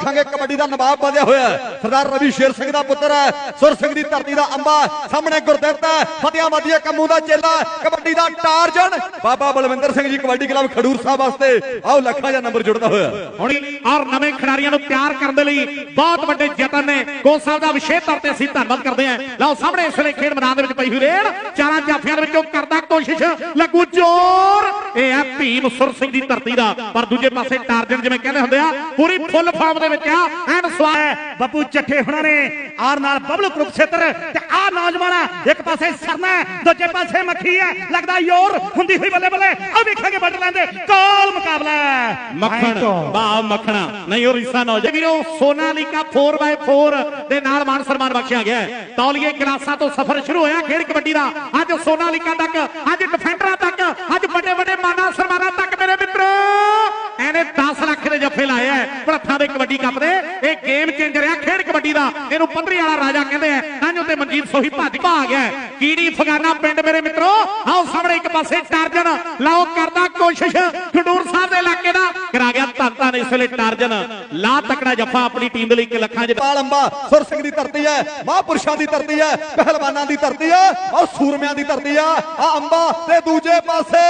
ਦੇਖਾਂਗੇ, ਕਬੱਡੀ ਦਾ ਨਵਾਬ ਵਧਿਆ ਹੋਇਆ ਸਰਦਾਰ ਰਵੀ ਸ਼ੇਰ ਸਿੰਘ ਦਾ ਪੁੱਤਰ ਹੈ, ਸੁਰ ਸਿੰਘ ਦੀ ਧਰਤੀ ਦਾ ਅੰਬਾ, ਸਾਹਮਣੇ ਗੁਰਦਿੱਤ ਹੈ ਫਤਿਆ ਮਦੀਆ ਕੰਮੂ ਦਾ ਚੇਲਾ ਕਬੱਡੀ ਦਾ ਟਾਰਜਨ। ਬਾਬਾ ਬਲਵਿੰਦਰ ਸਿੰਘ ਜੀ ਕਬੱਡੀ ਕਲੱਬ ਖਡੂਰ ਸਾਹਿਬ ਵਾਸਤੇ ਆਓ ਲੱਖਾਂ ਦਾ ਨੰਬਰ ਜੁੜਦਾ ਹੋਇਆ। ਹੁਣ ਔਰ ਨਵੇਂ ਖਿਡਾਰੀਆਂ ਨੂੰ ਪਿਆਰ ਕਰਨ ਦੇ ਲਈ ਬਹੁਤ ਵੱਡੇ ਯਤਨ ਨੇ। ਕੋਚ ਸਾਹਿਬ ਦਾ ਵਿਸ਼ੇਸ਼ ਤੌਰ ਤੇ ਅਸੀਂ ਧੰਨਵਾਦ ਕਰਦੇ ਹਾਂ। ਲਓ, ਸਾਹਮਣੇ ਇਸ ਵੇਲੇ ਖੇਡ ਮੈਦਾਨ ਦੇ ਵਿੱਚ ਪਈ ਹੋਈ ਰੇਡ। ਚਾਰਾਂ ਜਾਫੀਆਂ ਦੇ ਵਿੱਚੋਂ ਕਰਦਾ ਕੋਸ਼ਿਸ਼, ਲੱਗੂ ਜ਼ੋਰ। ਇਹ ਹੈ ਭੀਮ ਸੁਰ ਸਿੰਘ ਦੀ ਧਰਤੀ ਦਾ। ਪਰ ਦੂਜੇ ਪਾਸੇ ਟਾਰਜਨ ਜਿਵੇਂ ਕਹਿੰਦੇ ਹੁੰਦੇ ਆ ਪੂਰੀ ਫੁੱਲ ਫਾਰਮ ਦੇ ਵਿੱਚ ਆ ਐਨ ਸਵਾਰ ਬੱਬੂ ਚੱਠੇ ਹੁਣਾਂ ਨੇ ਆਰ ਨਾਲ ਬਬਲੂ ਕੁਰੂਕਸ਼ੇਤਰ ਤੇ ਆ ਨੌਜਵਾਨ ਆ, ਇੱਕ ਪਾਸੇ ਸਰਨਾ ਦੂਜੇ ਪਾਸੇ ਮੱਖੀ ਹੈ। ਲੱਗਦਾ ਯੋਰ ਹੁੰਦੀ ਹੋਈ ਬੱਲੇ ਬੱਲੇ। ਆ ਵੇਖਾਂਗੇ ਬੱਟ ਲੈਂਦੇ। ਕਾਲ ਮੁਕਾਬਲਾ। ਮੱਖਣ। ਵਾਹ ਮੱਖਣਾ। ਨਹੀਂ ਉਹ ਰੀਸਾ ਨਾ ਹੋ ਜਾਏ। ਵੀਰੋ ਸੋਨਾਲੀਕਾ 4x4 ਦੇ ਨਾਲ ਮਾਨ ਸਨਮਾਨ ਬਖਸ਼ਿਆ ਗਿਆ। ਤੌਲੀਏ ਗਲਾਸਾਂ ਤੋਂ ਸਫ਼ਰ ਸ਼ੁਰੂ ਹੋਇਆ। ਖੇਡ ਕਬੱਡੀ ਦਾ। ਅੱਜ ਸੋਨਾਲੀਕਾ ਤੱਕ ਅੱਜ ਡਿਫੈਂਡਰਾਂ ਤੱਕ ਅੱਜ ਵੱਡੇ ਵੱਡੇ ਸਰਮਾਨਾ ਸਨਮਾਨਾਂ ਤੱਕ ਮੇਰੇ ਮਿੱਤਰੋ। ਇਹਨੇ 10 ਲੱਖ ਦੇ ਜੱਫੇ ਲਾਏ ਐ। ਭੜੱਥਾਂ ਦੇ ਕਬੱਡੀ ਕੱਪ ਦੇ। ਇਹ ਗੇਮ ਚੇਂਜਰ ਆ ਖੇਡ ਕਬੱਡੀ ਦਾ। ਇਹਨੂੰ ਪੰਦਰੀ ਵਾਲਾ ਰਾਜਾ ਕਹਿੰਦੇ ਆ ਤਾਂਜੋ ਤੇ ਮਨਜੀਤ ਸੋਹੀ ਭੱਜ ਭਾ ਗਿਆ। ਹੈ। ਕੀੜੀ ਫਗਾਨਾ ਪਿੰਡ ਮੇਰੇ ਮਿੱਤਰੋ, ਆਓ ਸਾਹਮਣੇ ਇੱਕ ਪਾਸੇ ਟਾਰਜਨ। ਲਾਓ ਕਰਦਾ ਕੋਸ਼ਿਸ਼ ਖਡੂਰ ਸਾਹਿਬ ਦੇ ਇਲਾਕੇ ਦਾ। ਕਰਾ ਗਿਆ ਧੰਨ ਧੰਨ ਇਸ ਵੇਲੇ ਟਾਰਜਨ। ਲਾ ਤਕੜਾ ਜੱਫਾ ਆਪਣੀ ਟੀਮ ਦੇ ਲਈ ਇੱਕ ਲੱਖਾਂ ਚ। ਪਾਲ ਅੰਬਾ ਸੁਰ ਸਿੰਘ ਦੀ ਧਰਤੀ ਹੈ, ਮਹਾਂਪੁਰਸ਼ਾਂ ਦੀ ਧਰਤੀ ਹੈ, ਪਹਿਲਵਾਨਾਂ ਦੀ ਧਰਤੀ ਹੈ ਔਰ ਸੂਰਮਿਆਂ ਦੀ ਧਰਤੀ ਆ ਆ ਅੰਬਾ ਤੇ ਦੂਜੇ ਪਾਸੇ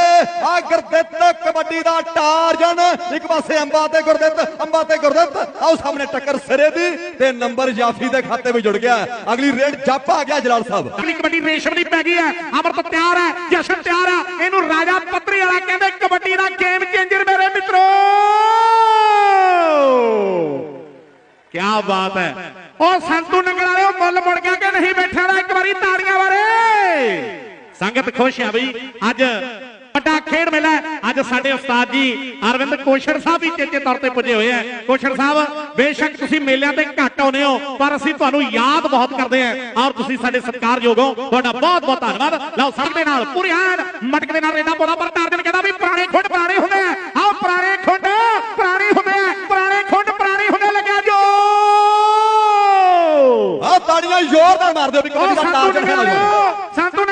ਆ ਗੁਰਦਿੱਤ ਕਬੱਡੀ ਦਾ ਟਾਰਜਨ। ਇੱਕ ਪਾਸੇ ਅੰਬਾ ਤੇ ਗੁਰਦਿੱਤ, ਅੰਬਾ ਤੇ ਗੁਰਦਿੱਤ। ਆਓ ਸਾਹਮਣੇ ਟੱਕਰ ਸਿਰੇ ਦੀ ਤੇ ਨੰਬਰ ਜਾਫੀ ਦੇ ਖਾਤੇ ਵਿੱਚ ਜੁੜ ਗਿਆ। ਅਗਲੀ ਜੱਪ ਆ ਗਿਆ ਜਲਾਲ ਸਾਹਿਬ। ਅਗਲੀ ਕਬੱਡੀ ਰੇਸ਼ਮ ਦੀ ਪੈ ਗਈ ਹੈ, ਅਮਰਤ ਤਿਆਰ ਹੈ, ਜਸ਼ਨ ਤਿਆਰ ਹੈ, ਇਹਨੂੰ ਰਾਜਾ ਪੱਤਰੀ ਵਾਲਾ ਕਹਿੰਦੇ ਕਬੱਡੀ ਦਾ ਗੇਮ ਚੇਂਜਰ ਮੇਰੇ ਮਿੱਤਰੋ। ਕੀ ਬਾਤ ਹੈ। ਉਹ ਸੰਤੂ ਨੰਗਲ ਵਾਲਿਓ ਮੁੱਲ ਮੁੜ ਗਿਆ ਕਿ ਨਹੀਂ ਬੈਠਾ ਦਾ ਇੱਕ ਵਾਰੀ ਤਾੜੀਆਂ ਬਾਰੇ। ਸੰਗਤ ਖੁਸ਼ ਹੈ ਬਈ, ਅੱਜ ਵੱਡਾ ਖੇਡ ਮੇਲਾ ਅੱਜ ਸਾਡੇ ਉਸਤਾਦ ਜੀ ਅਰਵਿੰਦ ਕੋਸ਼ੜ ਸਾਹਿਬ ਵੀ ਚੇਚੇ ਤੌਰ ਤੇ ਪੁੱਜੇ ਹੋਏ ਆ। ਕੋਸ਼ੜ ਸਾਹਿਬ ਬੇਸ਼ੱਕ ਤੁਸੀਂ ਮੇਲਿਆਂ ਤੇ ਘੱਟ ਆਉਨੇ ਹੋ ਪਰ ਅਸੀਂ ਤੁਹਾਨੂੰ ਯਾਦ ਬਹੁਤ ਕਰਦੇ ਆ ਔਰ ਤੁਸੀਂ ਸਾਡੇ ਸਤਿਕਾਰਯੋਗ ਹੋ। ਤੁਹਾਡਾ ਬਹੁਤ ਬਹੁਤ ਧੰਨਵਾਦ। ਲਓ ਸਭ ਦੇ ਨਾਲ ਪੂਰੀ ਐਨ ਮਟਕ ਦੇ ਨਾਲ ਰੇਡਾ ਪਾਉਂਦਾ ਪਰ ਟਾਰਜਨ ਕਹਿੰਦਾ ਵੀ ਪੁਰਾਣੇ ਖੁੰਡ ਪੁਰਾਣੇ ਹੁੰਦੇ ਆ। ਆਓ ਪੁਰਾਣੇ ਖੁੰਡ ਪੁਰਾਣੇ ਹੁੰਦੇ ਆ। ਪੁਰਾਣੇ ਖੁੰਡ ਪੁਰਾਣੇ ਹੁੰਦੇ ਲੱਗਿਆ ਜੋ। ਆ ਤਾੜੀਆਂ ਜ਼ੋਰਦਾਰ ਮਾਰ ਦਿਓ ਵੀ ਕਬੱਡੀ ਦਾ ਟਾਰਜਨ ਨਗਰਾਓ ਸੰਤੂ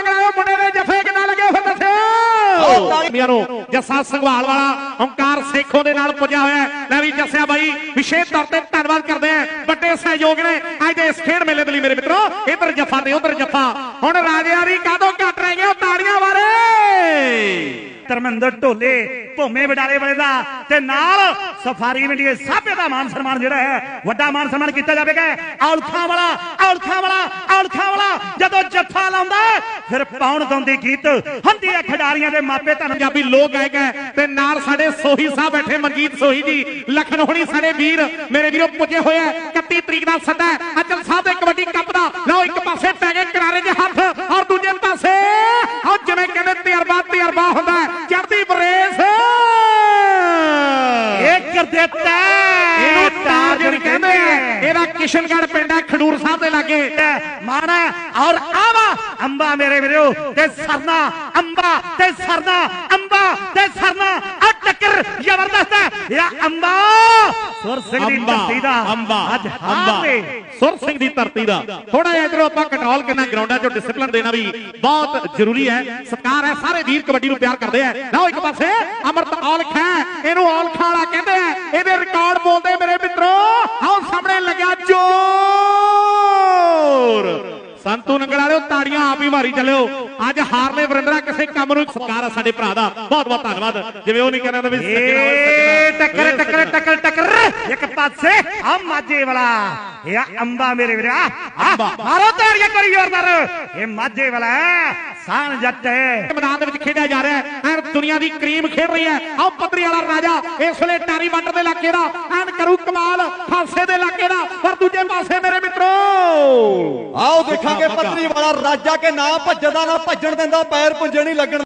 ਦੱਸਿਓ ਮਿਆਰੋ ਜੱਸਾ ਸੰਘਵਾਲ ਵਾਲਾ, ਓਮਕਾਰ ਸੇਖੋਂ ਦੇ ਨਾਲ ਪੁੱਜਿਆ ਹੋਇਆ ਹੈ। ਲੈ ਵੀ ਜੱਸਿਆ ਬਾਈ, ਵਿਸ਼ੇਸ਼ ਤੌਰ ਤੇ ਧੰਨਵਾਦ ਕਰਦੇ ਆ ਵੱਡੇ ਸਹਿਯੋਗ ਨੇ। ਅੱਜ ਦੇ ਇਸ ਖੇਡ ਮੇਲੇ ਦੇ ਲਈ ਮੇਰੇ ਮਿੱਤਰੋ, ਇਧਰ ਜੱਫਾ ਤੇ ਉਧਰ ਜੱਫਾ। ਹੁਣ ਰਾਜਿਆਰੀ ਕਾਦੋਂ ਘਟ ਰਹੇ ਹੋ ਤਾੜੀਆਂ ਬਾਰੇ? ਧਰਮਿੰਦਰ ਢੋਲੇ ਭੋਮੇ ਵਡਾਲੇ ਵਾਲੇ ਦਾ ਤੇ ਨਾਲ ਸਫਾਰੀ ਮੰਡੀਏ ਸਾਬੇ ਦਾ ਮਾਨ ਸਨਮਾਨ ਜਿਹੜਾ ਹੈ, ਵੱਡਾ ਮਾਨ ਸਨਮਾਨ ਕੀਤਾ ਜਾਵੇਗਾ। ਔਲਖਾਂ ਵਾਲਾ ਔਲਖਾਂ ਵਾਲਾ ਔਲਖਾਂ ਵਾਲਾ, ਜਦੋਂ ਜੱਫਾ ਲਾਉਂਦਾ, ਫਿਰ ਪਾਉਣ ਦੌਂਦੀ ਗੀਤ। ਹੁੰਦੀ ਹੈ ਖਿਡਾਰੀਆਂ ਦੇ ਮਾਪੇ, ਧੰਨ ਪੰਜਾਬੀ ਲੋਕ ਗਾਇਕ ਹੈ, ਤੇ ਨਾਲ ਸਾਡੇ ਸੋਹੀ ਸਾਹਿਬ ਬੈਠੇ ਮਨਜੀਤ ਸੋਹੀ ਜੀ ਲਖਨ ਹੋਣੀ ਸਾਡੇ ਵੀਰ, ਮੇਰੇ ਵੀਰੋ ਪੁੱਜੇ ਹੋਏ ਆ 31 ਤਰੀਕ ਦਾ ਸੱਦਾ ਹੈ, ਅਚਲ ਸਾਹਿਬ ਦੇ ਕਬੱਡੀ ਕੱਪ ਦਾ। ਲਓ, ਇੱਕ ਪਾਸੇ ਪੈ ਗਏ ਕਿਨਾਰੇ 'ਚ ਹੱਥ, ਔਰ ਦੂਜੇ ਪਾਸੇ, ਉਹ ਜਿਵੇਂ ਕਹਿੰਦੇ ਤਜਰਬਾ ਤਜਰਬਾ ਹੁੰਦਾ ਚੜਦੀ ਚੜ੍ਹਦੀ ਕਰ ਦਿੱਤਾ ਇਹਨੂੰ ਟਾਰਜਨ ਕਹਿੰਦੇ ਆ। ਇਹਦਾ ਕਿਸ਼ਨਗੜ੍ਹ ਪਿੰਡ ਹੈ ਖਡੂਰ ਸਾਹਿਬ ਦੇ ਲਾਗੇ। ਮਾਣਾ ਔਰ ਆਵਾ ਅੰਬਾ ਮੇਰੇ ਵੀਰੋ ਤੇ ਸਰਨਾ ਅੰਬਾ ਤੇ ਸਰਨਾ ਅੰਬਾ ਤੇ ਸਰਨਾ। ਆ ਟੱਕਰ ਜ਼ਬਰਦਸਤ ਹੈ। ਇਹ ਅੰਬਾ ਸੁਰ ਸਿੰਘ ਦੀ ਧਰਤੀ ਦਾ। ਅੰਬਾ ਅੱਜ ਅੰਬਾ। ਸੁਰ ਸਿੰਘ ਦੀ ਧਰਤੀ ਦਾ। ਥੋੜਾ ਜਿਹਾ ਇਧਰੋਂ ਆਪਾਂ ਕੰਟਰੋਲ ਕਰਨਾ ਗਰਾਊਂਡਾਂ 'ਚੋਂ ਡਿਸਪਲਿਨ ਦੇਣਾ ਵੀ ਬਹੁਤ ਜ਼ਰੂਰੀ ਹੈ। ਸਤਿਕਾਰ ਹੈ ਸਾਰੇ ਵੀਰ ਕਬੱਡੀ ਨੂੰ ਪਿਆਰ ਕਰਦੇ ਆ। ਲਓ ਇੱਕ ਪਾਸੇ ਅਮਰਤ ਔਲਖ ਹੈ। ਇਹਨੂੰ ਔਲਖਾਂ ਵਾਲਾ ਕਹਿੰਦੇ ਇਹਦੇ ਰਿਕਾਰਡ ਬੋਲਦੇ ਮੇਰੇ ਮਿੱਤਰੋ। ਆਓ ਸਾਹਮਣੇ ਲੱਗਿਆ ਜੋਰ। ਸੰਤੂ ਨੰਗਲ ਵਾਲਿਓ ਤਾੜੀਆਂ ਆਪ ਹੀ ਮਾਰੀ ਚੱਲਿਓ। ਅੱਜ ਹਾਰਲੇ ਵਰਿੰਦਰਾ ਕਿਸੇ ਕੰਮ ਨੂੰ ਸਤਿਕਾਰ ਹੈ ਸਾਡੇ ਭਰਾ ਦਾ। ਬਹੁਤ ਬਹੁਤ ਧੰਨਵਾਦ। ਜਿਵੇਂ ਉਹ ਨਹੀਂ ਕਹਿੰਦਾ ਵੀ ਸੱਜਣਾ ਓਏ ਏ ਸੱਜਣਾ। ਟੱਕਰ ਟੱਕਰ ਟੱਕਰ ਟੱਕਰ। ਇੱਕ ਪਾਸੇ ਆ ਮਾਝੇ ਵਾਲਾ। ਇਹ ਅੰਬਾ ਮੇਰੇ ਵੀਰਾ। ਆ ਮਾਰੋ ਤਾੜੀਆਂ ਕਰੀ ਜ਼ੋਰਦਾਰ ਇਹ ਮਾਝੇ ਵਾਲਾ ਸਾਨ ਜੱਟ ਹੈ। ਮੈਦਾਨ ਦੇ ਵਿੱਚ ਖੇਡਿਆ ਜਾ ਰਿਹਾ ਹੈ। ਐਨ ਦੁਨੀਆ ਦੀ ਕਰੀਮ ਖੇਡ ਰਹੀ ਹੈ। ਆਓ ਪੱਤਰੀ ਵਾਲਾ ਰਾਜਾ ਇਸ ਵੇਲੇ ਟਾਰੀ ਬਾਰਡਰ ਦੇ ਇਲਾਕੇ ਦਾ ਐਨ ਕਰੂ ਕਮਾਲ ਖਾਸੇ ਦੇ ਇਲਾਕੇ ਦਾ। ਪਰ ਦੂਜੇ ਪਾਸੇ ਮੇਰੇ ਮਿੱਤਰੋ ਆਓ ਦੇਖਾਂਗੇ ਪਤਨੀ ਵਾਲਾ ਰਾਜਾ ਕੇ ਨਾ ਭੱਜਦਾ ਨਾ ਭੱਜਣ ਦਿੰਦਾ ਪੈਰ ਪੁੰਜੇ ਨਹੀਂ ਲੱਗਣ